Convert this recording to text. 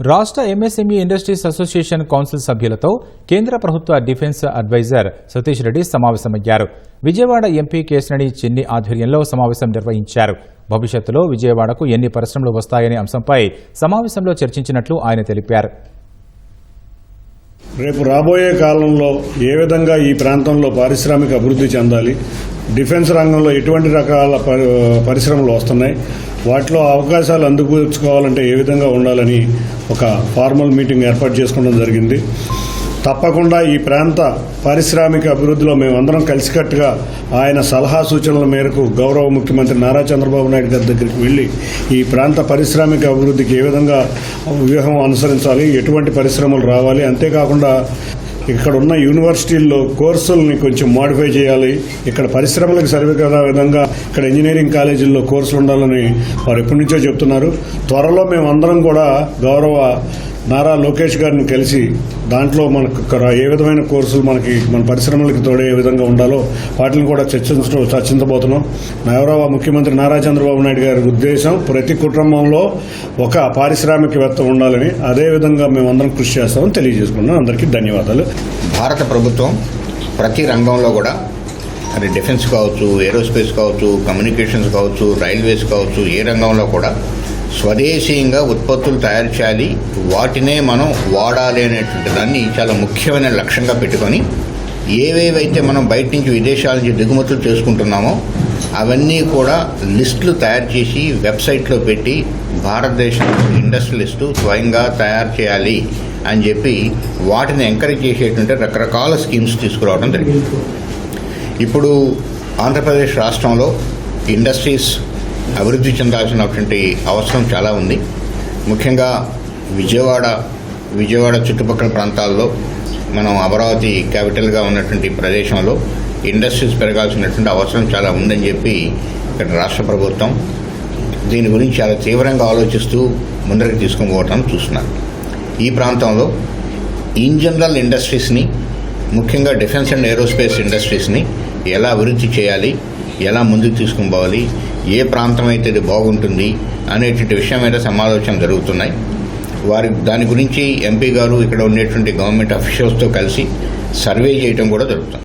రాష్ట్ర MSME industries association council సభ్యులతో కేంద్ర ప్రభుత్వ డిఫెన్స్ అడ్వైజర్ సతీష్ రెడ్డి సమావేశమయ్యారు. విజయవాడ ఎంపీ కేశినేని చిన్ని ఆధ్వర్యంలో సమావేశం నిర్వహించారు. భవిష్యత్తులో విజయవాడకు ఎన్ని పరిశ్రమలు వస్తాయనే అంశంపై సమావేశంలో చర్చించినట్లు ఆయన తెలిపారు. రేపు రాబోయే కాలంలో ఏ విధంగా ఈ ప్రాంతంలో పారిశ్రామిక అభివృద్ధి చెందాలి? డిఫెన్స్ రంగంలో ఎటువంటి రకాల పరిశ్రమలు వస్తున్నాయి? వాటిలో అవకాశాలు అందుకూర్చుకోవాలంటే ఏ విధంగా ఉండాలని ఒక ఫార్మల్ మీటింగ్ ఏర్పాటు చేసుకోవడం జరిగింది. తప్పకుండా ఈ ప్రాంత పారిశ్రామిక అభివృద్ధిలో మేమందరం కలిసికట్టుగా ఆయన సలహా సూచనల మేరకు గౌరవ ముఖ్యమంత్రి నారా చంద్రబాబు నాయుడు గారి దగ్గరికి వెళ్ళి ఈ ప్రాంత పారిశ్రామిక అభివృద్ధికి ఏ విధంగా వ్యూహం అనుసరించాలి ఎటువంటి పరిశ్రమలు రావాలి అంతేకాకుండా ఇక్కడ ఉన్న యూనివర్సిటీల్లో కోర్సుల్ని కొంచెం మాడిఫై చేయాలి. ఇక్కడ పరిశ్రమలకు సరిగా విధంగా ఇక్కడ ఇంజనీరింగ్ కాలేజీల్లో కోర్సులు ఉండాలని వారు ఎప్పటి నుంచో చెప్తున్నారు. త్వరలో మేమందరం కూడా గౌరవ నారా లోకేష్ గారిని కలిసి దాంట్లో మనకు ఏ విధమైన కోర్సులు మనకి మన పరిశ్రమలకు తోడే ఏ విధంగా ఉండాలో వాటిని కూడా చర్చించడం చర్చించబోతున్నాం. గౌరవ ముఖ్యమంత్రి నారా చంద్రబాబు నాయుడు గారి ఉద్దేశం ప్రతి కుటుంబంలో ఒక పారిశ్రామికవేత్త ఉండాలని అదే విధంగా మేమందరం కృషి చేస్తామని తెలియజేసుకున్నాం. అందరికీ ధన్యవాదాలు. భారత ప్రభుత్వం ప్రతి రంగంలో కూడా అది డిఫెన్స్ కావచ్చు ఏరోస్పేస్ కావచ్చు కమ్యూనికేషన్స్ కావచ్చు రైల్వేస్ కావచ్చు ఏ రంగంలో కూడా స్వదేశీయంగా ఉత్పత్తులు తయారు చేయాలి. వాటినే మనం వాడాలి అనేటువంటి దాన్ని చాలా ముఖ్యమైన లక్ష్యంగా పెట్టుకొని ఏవేవైతే మనం బయట నుంచి విదేశాల నుంచి దిగుమతులు చేసుకుంటున్నామో అవన్నీ కూడా లిస్టులు తయారు చేసి వెబ్సైట్లో పెట్టి భారతదేశం ఇండస్ట్రియలిస్టు స్వయంగా తయారు చేయాలి అని చెప్పి వాటిని ఎంకరేజ్ చేసేటువంటి రకరకాల స్కీమ్స్ తీసుకురావడం జరిగింది. ఇప్పుడు ఆంధ్రప్రదేశ్ రాష్ట్రంలో ఇండస్ట్రీస్ అభివృద్ధి చెందాల్సినటువంటి అవసరం చాలా ఉంది. ముఖ్యంగా విజయవాడ విజయవాడ చుట్టుపక్కల ప్రాంతాల్లో మనం అమరావతి క్యాపిటల్గా ఉన్నటువంటి ప్రదేశంలో ఇండస్ట్రీస్ పెరగాల్సినటువంటి అవసరం చాలా ఉందని చెప్పి ఇక్కడ రాష్ట్ర ప్రభుత్వం దీని గురించి చాలా తీవ్రంగా ఆలోచిస్తూ ముందరికి తీసుకుని పోవటం చూస్తున్నారు. ఈ ప్రాంతంలో ఇన్ జనరల్ ఇండస్ట్రీస్ని ముఖ్యంగా డిఫెన్స్ అండ్ ఏరోస్పేస్ ఇండస్ట్రీస్ని ఎలా అభివృద్ధి చేయాలి ఎలా ముందుకు తీసుకుని పోవాలి ఏ ప్రాంతం అయితే ఇది బాగుంటుంది అనేటువంటి విషయం మీద సమాలోచన జరుగుతున్నాయి. వారి దాని గురించి ఎంపీ గారు ఇక్కడ ఉండేటువంటి గవర్నమెంట్ అఫీషియల్స్తో కలిసి సర్వే చేయడం కూడా జరుగుతుంది.